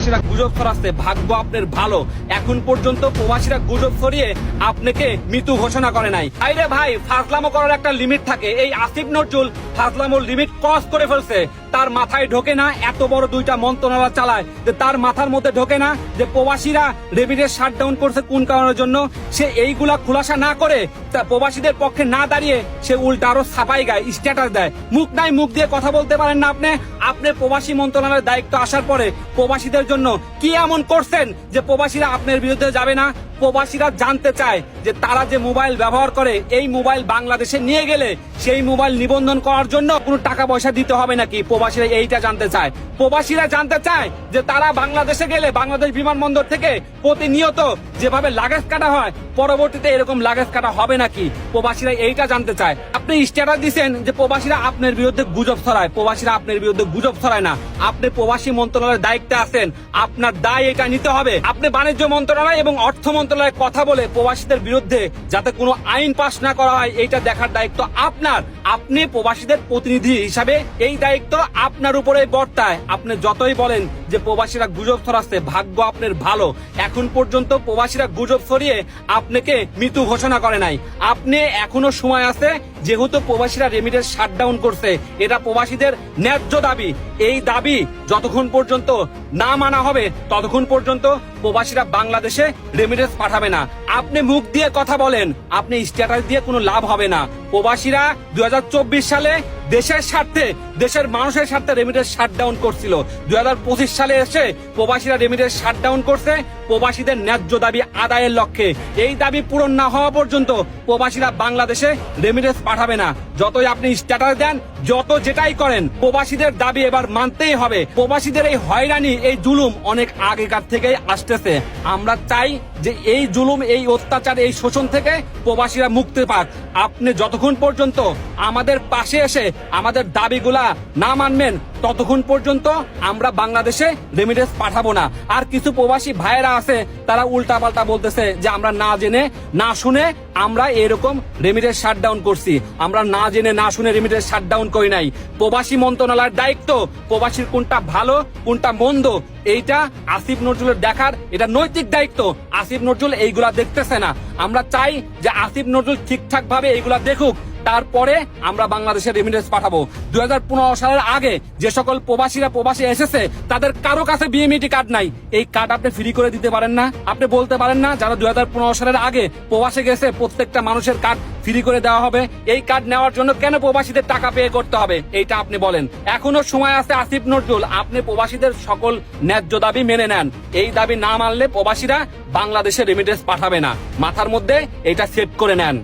প্রবাসীরা গুজব ছড়াচ্ছে, ভাগ্য আপনার ভালো। এখন পর্যন্ত প্রবাসীরা গুজব ছড়িয়ে আপনাকে মৃত্যু ঘোষণা করে নাই। আইরে ভাই, ফাজলামো করার একটা লিমিট থাকে। এই আসিফ নজরুল ফাজলামোর লিমিট ক্রস করে ফেলছে। তার মাথায় ঢোকে না, এত বড় দুইটা মন্ত্রণালয় চালায় যে তার মাথার মধ্যে ঢোকে না যে প্রবাসীরা রেমিডের শাটডাউন করছে কোন কারণের জন্য। সে এইগুলা খুলাসা না করে তা প্রবাসীদের পক্ষে না দাঁড়িয়ে সে উল্টা আরও ছাপাই গায় স্ট্যাটাস দেয়। মুখ নাই মুখ দিয়ে কথা বলতে পারেন না আপনি। আপনি প্রবাসী মন্ত্রণালয়ের দায়িত্ব আসার পরে প্রবাসীদের জন্য কি এমন করছেন যে প্রবাসীরা আপনার বিরুদ্ধে যাবে না? প্রবাসীরা জানতে চায় যে তারা যে মোবাইল ব্যবহার করে, এই মোবাইল বাংলাদেশে নিয়ে গেলে সেই মোবাইল নিবন্ধন করার জন্য কোনো টাকা পয়সা দিতে হবে নাকি? প্রবাসীরা এইটা জানতে চায়। প্রবাসীরা জানতে চায় যে তারা বাংলাদেশে গেলে বাংলাদেশ বিমানবন্দর থেকে প্রতিনিয়ত যেভাবে লাগেজ কাটা হয়, পরবর্তীতে এরকম লাগেজ কাটা হবে নাকি? প্রবাসীরা এইটা জানতে চায়। আপনি স্ট্যাটাস দিচ্ছেন যে প্রবাসীরা আপনার বিরুদ্ধে গুজব ছড়ায়। প্রবাসীরা আপনার বিরুদ্ধে গুজব ছড়ায় না। আপনি প্রবাসী মন্ত্রণালয়ের দায়িত্বে আছেন। আপনার দায় এটা নিতে হবে। আপনি বাণিজ্য মন্ত্রণালয় এবং অর্থ কথা বলে প্রবাসীদের বিরুদ্ধে যাতে কোনো আইন পাশ না করা হয়, এইটা দেখার দায়িত্ব আপনার। আপনি প্রবাসীদের প্রতিনিধি হিসাবে এই দায়িত্ব আপনার উপরে বর্তায়। আপনি যতই বলেন যে প্রবাসীরা গুজব ছড়াচ্ছে, ভাগ্য আপনার ভালো। এখন পর্যন্ত প্রবাসীরা গুজব ছড়িয়ে আপনাকে মৃত্যু ঘোষণা করে নাই। আপনি এখনও সময় আছে যেহেতু প্রবাসীরা রেমিডেন্স শাটডাউন করছে, এটা প্রবাসীদের ন্যায্য দাবি। এই দাবি যতক্ষণ পর্যন্ত না মানা হবে, ততক্ষণ পর্যন্ত প্রবাসীরা বাংলাদেশে রেমিডেন্স পাঠাবে না। আপনি মুখ দিয়ে কথা বলেন, আপনি স্ট্যাটাস দিয়ে কোনো লাভ হবে না। প্রবাসীরা দুই হাজার চব্বিশ সালে দেশের স্বার্থে, দেশের মানুষের স্বার্থে রেমিডেন্স শাটডাউন করছিল। দু হাজার পঁচিশ সালে এসে প্রবাসীরা রেমিডেন্স শাটডাউন করছে। প্রবাসীদের ন্যায্য দাবি আদায়ের লক্ষ্যে। এই দাবি পূরণ না হওয়া পর্যন্ত প্রবাসীরা বাংলাদেশে রেমিডেন্স পাঠাবে না। যতই আপনি স্ট্যাটাস দেন, যত যেটাই করেন, প্রবাসীদের দাবি এবার মানতেই হবে। প্রবাসীদের এই হয়রানি, এই জুলুম অনেক আগেকার থেকেই আসতেছে। আমরা চাই যে এই জুলুম, এই অত্যাচার, এই শোষণ থেকে প্রবাসীরা মুক্তি পাক। আপনি যতক্ষণ পর্যন্ত আমাদের পাশে এসে আমাদের দাবিগুলা না মানবেন, ততক্ষণ পর্যন্ত আমরা বাংলাদেশে রেমিডেন্স পাঠাবো না। আর কিছু প্রবাসী ভাইয়েরা আছে, তারা উল্টা পাল্টা বলতেছে যে আমরা না জেনে, না শুনে আমরা এরকম রেমিডেন্স শাটডাউন করছি। আমরা না জেনে, না শুনে রেমিডেন্স শাটডাউন করি নাই। প্রবাসী মন্ত্রণালয়ের দায়িত্ব, প্রবাসীর কোনটা ভালো, কোনটা মন্দ, এইটা আসিফ নজরুলের দেখার এটা নৈতিক দায়িত্ব। আসিফ নজরুল এইগুলা দেখতেছে না। আমরা চাই যে আসিফ নজরুল ঠিকঠাক ভাবে এইগুলা দেখুক। তারপরে আমরা বাংলাদেশের রেমিডেন্স পাঠাবো। দুই হাজার পনেরো সালের আগে যে সকল প্রবাসীরা প্রবাসী এসেছে, তাদের কারও কাছে বিএমইটি কার্ড নাই। এই কার্ড আপনি ফ্রি করে দিতে পারেন না। আপনি বলতে পারেন না, যারা দুই হাজার পনেরো সালের আগে প্রবাসে গেছে, প্রত্যেকটা মানুষের কার্ড ফ্রি করে দেওয়া হবে। এই কার্ড নেওয়ার জন্য কেন প্রবাসীদের টাকা পে করতে হবে? এইটা আপনি বলেন। এখনও সময় আছে আসিফ নজরুল, আপনি প্রবাসীদের সকল ন্যায্য দাবি মেনে নেন। এই দাবি না মানলে প্রবাসীরা বাংলাদেশে রেমিডেন্স পাঠাবে না। মাথার মধ্যে এটা সেট করে নেন।